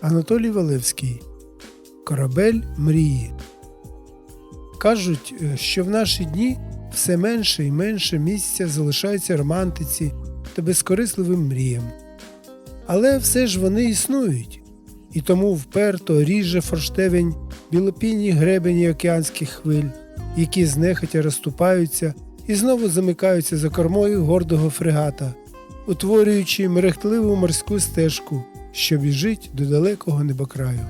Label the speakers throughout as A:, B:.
A: Анатолій Валевський Корабель мрії. Кажуть, е, що в наші дні все менше і менше місця залишається романтиці та безкорисливим мріям. Але все ж вони існують, і тому вперто ріже форштевень білопінні гребені океанських хвиль, які знехотя розступаються і знову замикаються за кормою гордого фрегата, утворюючи мерехтливу морську стежку, що біжить до далекого небокраю.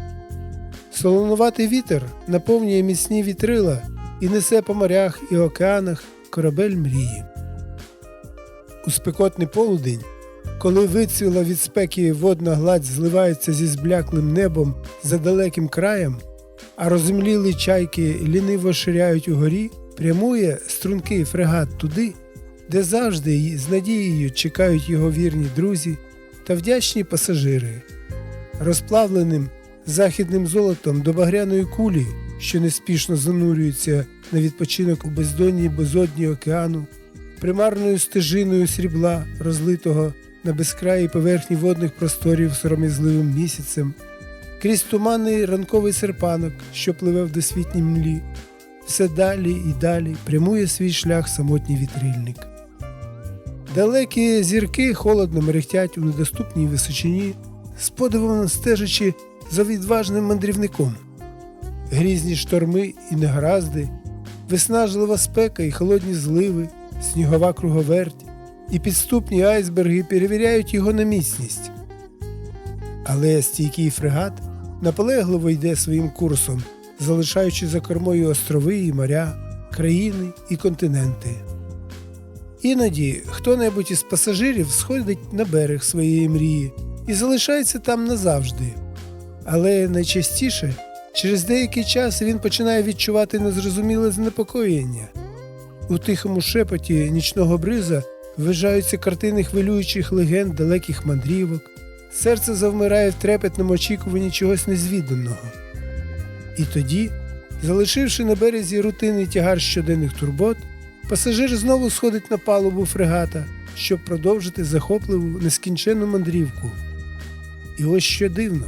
A: Солонуватий вітер наповнює міцні вітрила і несе по морях і океанах корабель мрії. У спекотний полудень, коли вицвіла від спеки водна гладь зливається зі збляклим небом за далеким краєм, а розумлілі чайки ліниво ширяють угорі, прямує стрункий фрегат туди, де завжди з надією чекають його вірні друзі та вдячні пасажири. Розплавленим західним золотом до багряної кулі, що неспішно занурюється на відпочинок у бездонній безодні океану, примарною стежиною срібла, розлитого на безкраї поверхні водних просторів сором'язливим місяцем, крізь туманний ранковий серпанок, що пливе в досвітній млі, все далі і далі прямує свій шлях самотній вітрильник. Далекі зірки холодно мерехтять у недоступній височині, з подивом стежачи за відважним мандрівником. Грізні шторми і негаразди, виснажлива спека і холодні зливи, снігова круговерть і підступні айсберги перевіряють його на міцність. Але стійкий фрегат наполегливо йде своїм курсом, залишаючи за кормою острови і моря, країни і континенти. Іноді хто-небудь із пасажирів сходить на берег своєї мрії і залишається там назавжди. Але найчастіше через деякий час він починає відчувати незрозуміле занепокоєння. У тихому шепоті нічного бриза вижаються картини хвилюючих легенд далеких мандрівок, серце завмирає в трепетному очікуванні чогось незвіданого. І тоді, залишивши на березі рутинний тягар щоденних турбот, пасажир знову сходить на палубу фрегата, щоб продовжити захопливу нескінченну мандрівку. І ось що дивно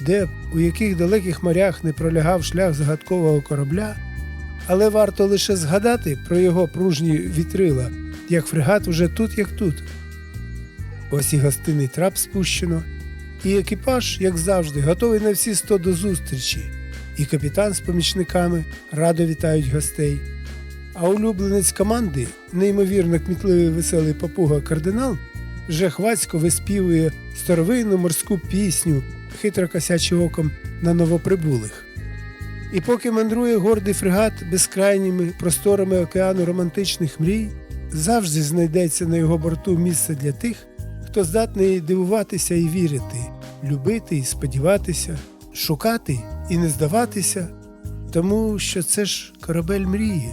A: де б у яких далеких морях не пролягав шлях загадкового корабля, але варто лише згадати про його пружні вітрила, як фрегат уже тут, як тут. Ось і гостинний трап спущено, і екіпаж, як завжди, готовий на всі сто до зустрічі, і капітан з помічниками радо вітають гостей. А улюбленець команди, неймовірно кмітливий веселий папуга кардинал, вже хвацько виспівує старовинну морську пісню, хитро косячи оком на новоприбулих. І поки мандрує гордий фрегат безкрайніми просторами океану романтичних мрій, завжди знайдеться на його борту місце для тих, хто здатний дивуватися і вірити, любити і сподіватися, шукати і не здаватися, тому що це ж корабель мрії.